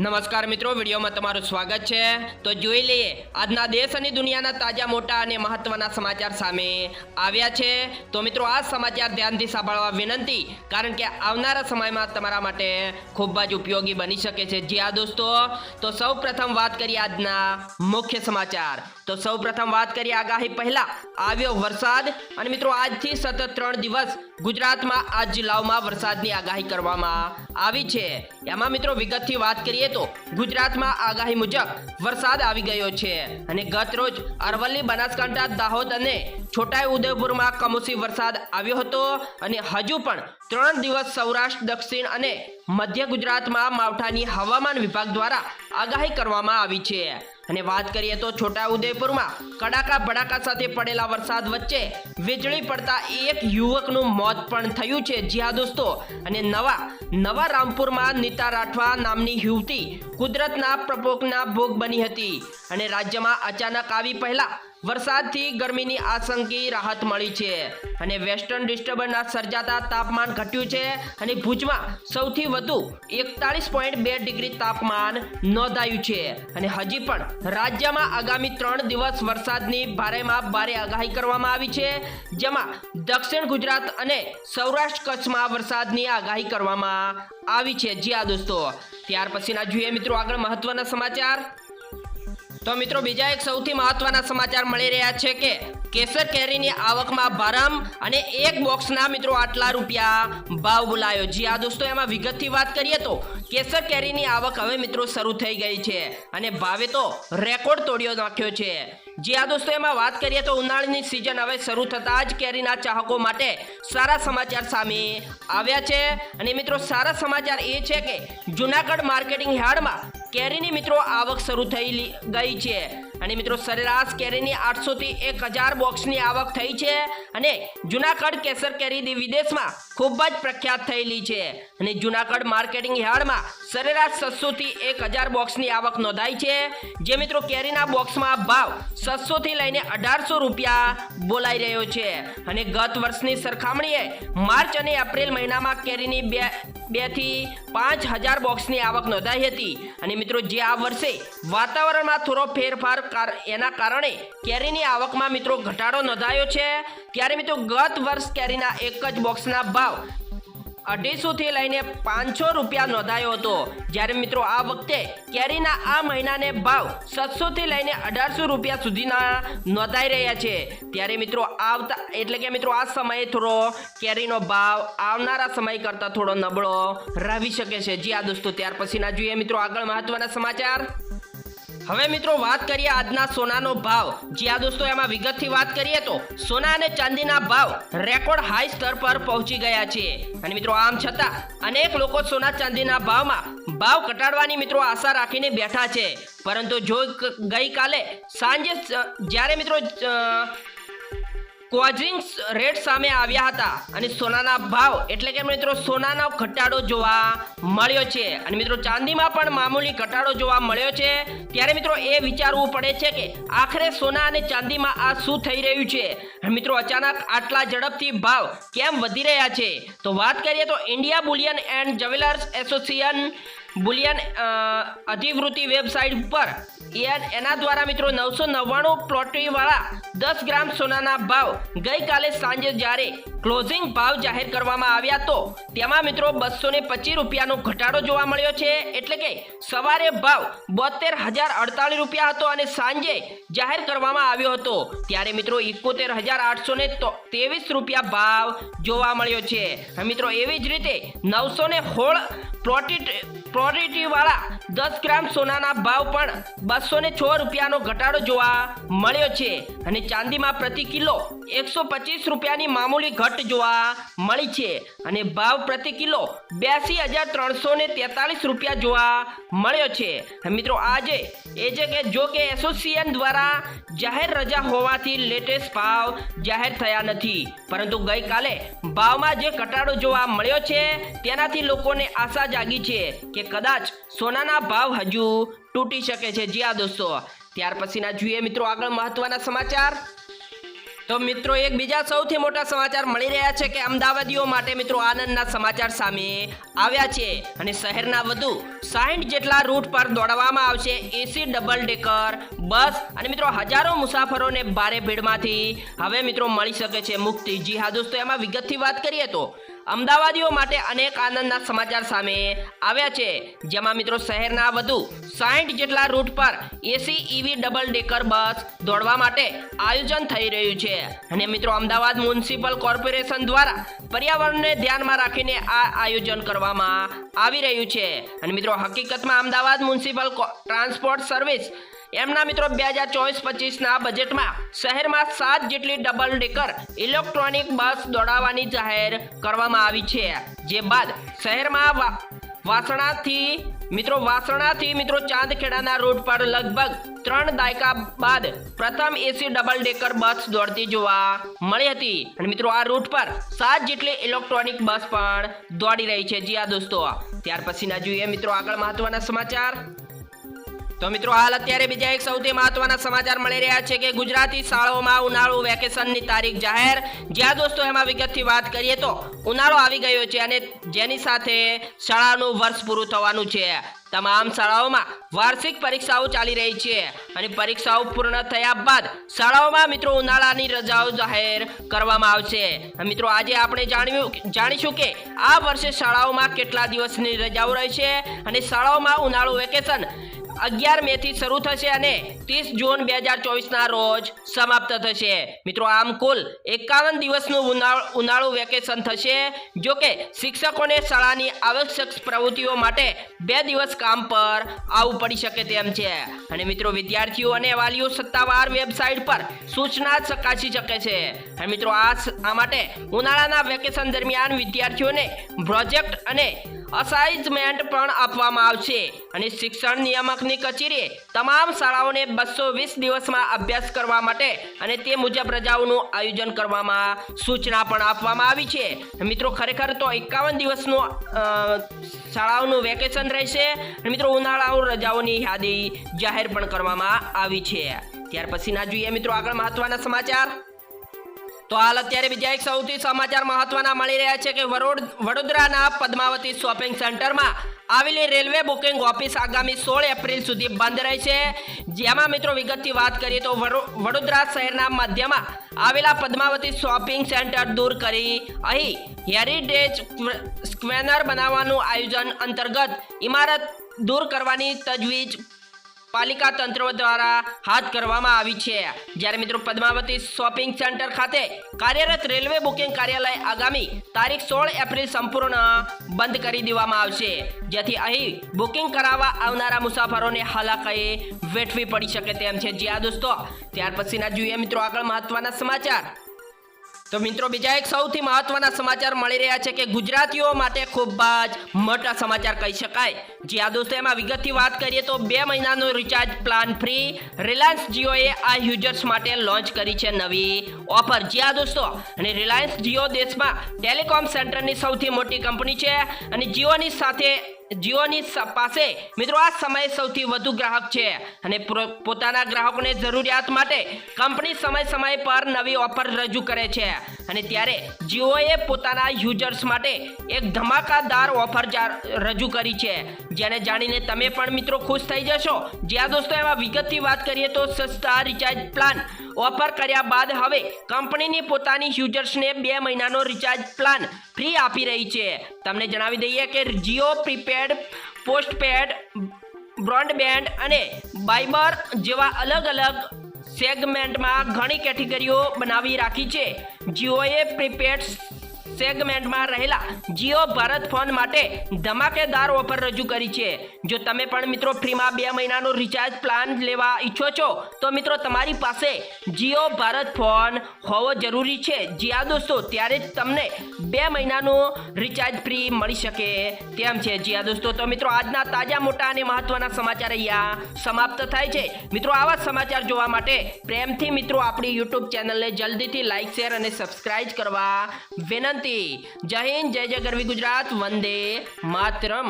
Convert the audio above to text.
નમસ્કાર મિત્રો, વિડીયોમાં તમારું સ્વાગત છે. તો જોઈ લઈએ, આજના દેશ અને દુનિયાના તાજા, મોટા અને મહત્વના સમાચાર સામે આવ્યા છે. તો મિત્રો, આ સમાચાર ધ્યાનથી સાંભળવા વિનંતી, કારણ કે આવનારા સમયમાં તમારા માટે ખૂબ જ ઉપયોગી બની શકે છે. જી હા, દોસ્તો. તો સૌ પ્રથમ વાત કરીએ આજના મુખ્ય સમાચાર. તો સૌ પ્રથમ વાત કરીએ આગાહી પહેલા. આવ્યો વરસાદ અને મિત્રો, આજથી સતત ત્રણ દિવસ ગુજરાતમાં આ જિલ્લાઓમાં વરસાદની આગાહી કરવામાં આવી છે. એમાં મિત્રો, વિગતથી વાત કરીએ તો ગુજરાતમાં આગાહી મુજબ વરસાદ આવી ગયો છે. અને ગત રોજ અરવલ્લી, બનાસકાંઠા, દાહોદ અને છોટાઈ ઉદયપુરમાં કમોસમી વરસાદ આવ્યો હતો. અને હજુ પણ ત્રણ દિવસ સૌરાષ્ટ્ર, દક્ષિણ અને મધ્ય ગુજરાતમાં માવઠાની હવામાન વિભાગ દ્વારા આગાહી કરવામાં આવી છે. અને વાત કરીએ તો છોટા ઉદેપુરમાં કડાકા ભડાકા સાથે પડેલા વરસાદ વચ્ચે વીજળી પડતા એક યુવકનું મોત પણ થયું છે જી હા દોસ્તો. અને નવા નવા રામપુરમાં નીતા રાઠવા નામની યુવતી કુદરતના પ્રકોપના ભોગ બની હતી. અને રાજ્યમાં અચાનક આવી પહેલા વરસાદથી ગરમીની આશંકી રાહત મળી છે અને વેસ્ટર્ન ડિસ્ટર્બન્સના સર્જાતા તાપમાન ઘટ્યું છે અને ભુજમાં સૌથી વધુ એકતાળીસ પોઈન્ટ બે ડિગ્રી તાપમાન નોંધાયું છે અને હજી પણ રાજ્યમાં આગામી ત્રણ દિવસ વરસાદની ભારેમાં ભારે આગાહી કરવામાં આવી છે, જેમાં દક્ષિણ ગુજરાત અને સૌરાષ્ટ્ર કચ્છમાં વરસાદની આગાહી કરવામાં આવી છે. જી આ દોસ્તો, ત્યાર પછીના જોઈએ મિત્રો આગળ મહત્વના સમાચાર. તો મિત્રો બીજા એક સૌથી મહત્વના સમાચાર મળી રહ્યા છે કે કેસર કેરીની આવકમાં ભરમ અને એક બોક્સના મિત્રો આટલા રૂપિયા ભાવ બોલાયો જી આ દોસ્તો, એમાં વિગતથી વાત કરીએ તો કેસર કેરીની આવક હવે મિત્રો શરૂ થઈ ગઈ છે અને ભાવે તો રેકોર્ડ તોડ્યો નાખ્યો છે. જી આ દોસ્તો એમાં વાત કરીએ તો ઉનાળાની સિઝન હવે શરૂ થતાં જ કેરીના ચાહકો માટે સારા સમાચાર સામે આવ્યા છે. અને મિત્રો, સારા સમાચાર એ છે કે જુનાગઢ માર્કેટિંગ યાર્ડમાં કેરીની મિત્રો આવક શરૂ થઈ ગઈ છે. અને મિત્રો સરેરાશ કેરીની આઠસો થી એક હજાર બોક્સની આવક થઈ છે અને જુનાગઢ કેસર કેરી વિદેશમાં ખૂબ જ પ્રખ્યાત થયેલી છે. અને જુનાગઢ માર્કેટિંગ યાર્ડમાં સરેરાશ છસો થી એક હજાર બોક્સની આવક નોંધાઈ છે. જે મિત્રો કેરીના બોક્સમાં ભાવ છસો થી લઈને અઢારસો રૂપિયા બોલાઈ રહ્યો છે. અને ગત વર્ષની સરખામણીએ માર્ચ અને એપ્રિલ મહિનામાં કેરીની બે બેથી પાંચ હજાર બોક્સની આવક નોંધાઈ હતી. અને મિત્રો જે આ વર્ષે વાતાવરણમાં થોડો ફેરફાર એના કારણે કેરીની આવકમાં મિત્રો ઘટાડો નોંધાયો છે. ત્યારે મિત્રો ગત વર્ષ કેરીના એક જ બોક્સના ભાવ અઢીસો થી લઈને પાંચસો રૂપિયા નોંધાયો હતો. જ્યારે મિત્રો આ વખતે કેરીના આ મહિનાને ભાવ સાતસો થી લઈને અઢારસો રૂપિયા સુધીના નોંધાઈ રહ્યા છે. ત્યારે મિત્રો આવતા, એટલે કે મિત્રો આ સમયે થોડો કેરીનો ભાવ આવનારા સમય કરતાં થોડો નબળો રહી શકે છે. જી આ દોસ્તો, ત્યાર પછીના જોઈએ મિત્રો આગળ મહત્વના સમાચાર. હવે મિત્રો વાત કરીએ આજના સોનાનો ભાવ. જી આ દોસ્તો, એમાં વિગતથી વાત કરીએ તો સોના અને ચાંદીના ભાવ રેકોર્ડ હાઈ સ્તર પર પહોંચી ગયા છે. અને મિત્રો આમ છતાં અનેક લોકો સોના ચાંદીના ભાવમાં ભાવ ઘટાડવાની મિત્રો આશા રાખીને બેઠા છે. પરંતુ જો ગઈકાલે સાંજે જ્યારે મિત્રો કોઝિંગ રેટ સામે આવ્યા હતા. અને સોનાના ભાવ, એટલે કે મિત્રો સોનાનો ઘટાડો જોવા મળ્યો છે. અને મિત્રો ચાંદીમાં પણ મામૂલી ઘટાડો જોવા મળ્યો છે. ત્યારે મિત્રો એ વિચારવું પડે છે કે આખરે સોના અને ચાંદીમાં આ શું થઈ રહ્યું છે? મિત્રો અચાનક આટલા ઝડપથી ભાવ કેમ વધી રહ્યા છે? તો વાત કરીએ તો India bullion and jewellers association bullion અધિવૃત્તિ website ઉપર એ એના દ્વારા મિત્રો નવસો નવ્વાણું પ્લોટરીવાળા દસ ગ્રામ સોનાના ભાવ ગઈકાલે સાંજે જ્યારે ક્લોઝિંગ ભાવ જાહેર કરવામાં આવ્યા તો તેમાં મિત્રો બસો ને પચીસ રૂપિયાનો ઘટાડો જોવા મળ્યો છે. એટલે કે સવારે ભાવ બોતેર હજાર અડતાલીસ રૂપિયા હતો અને સાંજે જાહેર કરવામાં આવ્યો હતો. ત્યારે મિત્રો એકોતેર હજાર આઠસો ને ત્રેવીસ રૂપિયા ભાવ જોવા મળ્યો છે. મિત્રો એવી જ રીતે નવસો ને હોળ પ્લોટી પ્લોરિટીવાળા દસ ગ્રામ સોનાના ભાવ પણ બસો ને છ રૂપિયાનો ઘટાડો જોવા મળ્યો છે. અને ચાંદીમાં પ્રતિ કિલો એકસો પચીસ રૂપિયાની મામૂલી ઘટ જોવા મળી છે. અને ભાવ પ્રતિ કિલો બ્યાસી હજાર ત્રણસો ને તેતાલીસ રૂપિયા જોવા મળ્યો છે. મિત્રો, આજે એ છે કે જો કે એસોસિએશન દ્વારા જાહેર રજા હોવાથી લેટેસ્ટ ભાવ જાહેર થયા નથી. પરંતુ ગઈકાલે ભાવમાં જે ઘટાડો જોવા મળ્યો છે, તેનાથી લોકોને આશા જાગી છે કે કદાચ સોનાના ભાવ હજુ તૂટી શકે છે. જી દોસ્તો, ત્યાર પછીના જોઈએ મિત્રો આગળ મહત્વના સમાચાર. તો મિત્રો, એક બીજા સૌથી મોટા સમાચાર મળી રહ્યા છે કે અમદાવાદીઓ માટે મિત્રો આનંદના સમાચાર સામે આવ્યા છે અને શહેરના વધુ સાઠ જેટલા રૂટ પર દોડવામાં આવશે. એસી ડબલ ડેકર, બસ અને મિત્રો હજારો મુસાફરોને ભારે ભીડમાંથી હવે મિત્રો મળી શકે છે મુક્તિ. જી હા દોસ્તો, એમાં વિગતથી વાત કરીએ તો અમદાવાદીઓ માટે અનેક આનંદના સમાચાર સામે આવ્યા છે. જેમાં મિત્રો શહેરના વધુ સાઠ જેટલા રૂટ પર AC EV double decker bus દોડવા માટે આયોજન થઈ રહ્યું છે. અને મિત્રો અમદાવાદ મ્યુનિસિપલ કોર્પોરેશન દ્વારા પર્યાવરણને ધ્યાનમાં રાખીને આ આયોજન કરવામાં આવી રહ્યું છે. અને મિત્રો હકીકતમાં અમદાવાદ મ્યુનિસિપલ ટ્રાન્સપોર્ટ સર્વિસ એમના મિત્રો બે હજાર ચોવીસ પચીસના બજેટમાં શહેરમાં સાત જેટલી ડબલ ડેકર ઇલેક્ટ્રોનિક બસ દોડાવવાની જાહેર કરવામાં આવી છે. જે બાદ શહેરમાં વાસણાથી, મિત્રો વાસણાથી મિત્રો, ચાંદખેડાના રોડ પર લગભગ ત્રણ દાયકા બાદ પ્રથમ એસી ડબલ ડેકર બસ દોડતી જોવા મળી હતી. અને મિત્રો, આ રૂટ પર સાત જેટલી ઇલેક્ટ્રોનિક બસ પણ દોડી રહી છે. જી આ દોસ્તો. ત્યાર પછીના જોઈએ મિત્રો આગળ મહત્વના સમાચાર. તો મિત્રો હાલ અત્યારે બીજા એક સૌથી મહત્વના સમાચાર મળી રહ્યા છે કે ગુજરાતી શાળાઓમાં ઉનાળુ વેકેશનની તારીખ જાહેર. જ્યાં દોસ્તો એમાં વિગતથી વાત કરીએ તો ઉનાળો આવી ગયો છે અને જેની સાથે શાળાનું વર્ષ પૂરું થવાનું છે. તમામ શાળાઓમાં વાર્ષિક પરીક્ષાઓ ચાલી રહી છે અને પરીક્ષાઓ પૂર્ણ થયા બાદ શાળાઓમાં મિત્રો ઉનાળાની રજાઓ જાહેર કરવામાં આવશે. મિત્રો આજે આપણે જાણ્યું જાણીશું કે આ વર્ષે શાળાઓમાં કેટલા દિવસની રજાઓ રહેશે અને શાળાઓમાં ઉનાળુ વેકેશન અગિયાર મે થી શરૂ થશે અને ત્રીસ જૂન બે હજાર ચોવીસના રોજ સમાપ્ત થશે. મિત્રો, આમ કુલ એકાવન દિવસનું ઉનાળ વેકેશન થશે, જો કે શિક્ષકોને શાળાની આવશ્યક પ્રવૃત્તિઓ માટે બે દિવસ કામ પર આવવું પડી શકે તેમ છે. અને મિત્રો, વિદ્યાર્થીઓ અને વાલીઓ સત્તાવાર વેબસાઇટ પર સૂચના ચકાસી શકે છે. અને મિત્રો, આ આ માટે ઉનાળાના વેકેશન દરમિયાન વિદ્યાર્થીઓને પ્રોજેક્ટ અને અસાઇઝમેન્ટ પણ આપવામાં આવશે. અને શિક્ષણ નિયામકની કચેરીએ તમામ શાળાઓને બસો વીસ દિવસમાં અભ્યાસ કરવા માટે અને તે મુજબ રજાઓનું આયોજન કરવામાં સૂચના પણ આપવામાં આવી છે. મિત્રો, ખરેખર તો એકાવન દિવસનું શાળાઓનું વેકેશન રહેશે. મિત્રો, ઉનાળાઓ રજાઓની યાદી જાહેર પણ કરવામાં આવી છે. ત્યાર પછીના જોઈએ મિત્રો આગળ મહત્વના સમાચાર. તો હાલ અત્યારે બીજા એક સૌથી સમાચાર મહત્વના મળી રહ્યા છે કે વડોદરાના પદ્માવતી શોપિંગ સેન્ટરમાં આવેલી રેલવે બુકિંગ ઓફિસ આગામી સોળ એપ્રિલ સુધી બંધ રહેશે. જેમાં મિત્રો વિગતથી વાત કરીએ તો વડો- વડોદરા શહેરના મધ્યમાં આવેલા પદ્માવતી શોપિંગ સેન્ટર દૂર કરી અહીં હેરિટેજ સ્ક્વેનર બનાવવાનું આયોજન અંતર્ગત ઇમારત દૂર કરવાની તજવીજ પાલિકા તંત્ર દ્વારા હાથ કરવામાં આવી છે. જ્યારે મિત્રો પદ્માવતી શોપિંગ સેન્ટર ખાતે કાર્યરત રેલવે બુકિંગ કાર્યાલય આગામી તારીખ સોળ એપ્રિલ સંપૂર્ણ બંધ કરી દેવામાં આવશે. જેથી અહીં બુકિંગ કરાવવા આવનારા મુસાફરોને હાલાકાઈ વેઠવી પડી શકે તેમ છે. જ્યાં દોસ્તો, ત્યાર પછીના જોઈએ મિત્રો આગળ મહત્વના સમાચાર. તો મિત્રો, બીજા એક સૌથી મહત્વના સમાચાર મળી રહ્યા છે કે ગુજરાતીઓ માટે ખૂબ જ મોટા સમાચાર કહી શકાય. જી દોસ્તો, એમાં વિગતથી વાત કરીએ તો બે મહિનાનો રિચાર્જ પ્લાન ફ્રી રિલાયન્સ જીઓએ આ યુઝર્સ માટે લોન્ચ કરી છે નવી ઓફર જી દોસ્તો, અને રિલાયન્સ જીઓ દેશમાં ટેલિકોમ સેન્ટરની સૌથી મોટી કંપની છે અને જીઓની સાથે જીઓની પાસે મિત્રો આ સમયે સૌથી વધુ ગ્રાહક છે અને પોતાના ગ્રાહકોને જરૂરિયાત માટે કંપની સમય સમય પર નવી ઓફર રજૂ કરે છે. અને ત્યારે જીઓએ પોતાના યુઝર્સ માટે એક ધમાકાદાર ઓફર રજૂ કરી છે. જેને જાણીને તમે પણ મિત્રો ખુશ થઈ જશો. જ્યાં દોસ્તો એમાં વિગતથી વાત કરીએ તો સસ્તા રિચાર્જ પ્લાન ઓફર કર્યા બાદ હવે કંપનીની પોતાની યુઝર્સને બે મહિનાનો રિચાર્જ પ્લાન ફ્રી આપી રહી છે. તમને જણાવી દઈએ કે જીઓ પ્રીપેડ પોસ્ટપેડ બ્રોડબેન્ડ અને બાઇબર જેવા અલગ અલગ સેગમેન્ટમાં ઘણી કેટેગરીઓ બનાવી રાખી છે. જીઓએ પ્રીપેડ સેગમેન્ટમાં રહેલા જીઓ ભારત ફોન માટે ધમાકેદાર ઓફર રજૂ કરી છે. જો તમે પણ મિત્રો ફ્રીમાં બે મહિનાનો રિચાર્જ પ્લાન લેવા ઈચ્છો છો, તો મિત્રો તમારી પાસે જીઓ ભારત ફોન હોવો જરૂરી છે. જ્યાં દોસ્તો, ત્યારે જ તમને બે મહિનાનું રિચાર્જ ફ્રી મળી શકે. તેમ છે? જ્યાં દોસ્તો, તો મિત્રો આજના તાજા, મોટા અને મહત્વના સમાચાર અહીંયા સમાપ્ત થાય છે. મિત્રો, આવા સમાચાર જોવા માટે પ્રેમથી મિત્રો આપણી યુટ્યુબ ચેનલને જલ્દીથી લાઈક શેર અને સબસ્ક્રાઇબ કરવા વિનંતી જય હિન્દ જય જય ગરવી ગુજરાત વંદે માતરમ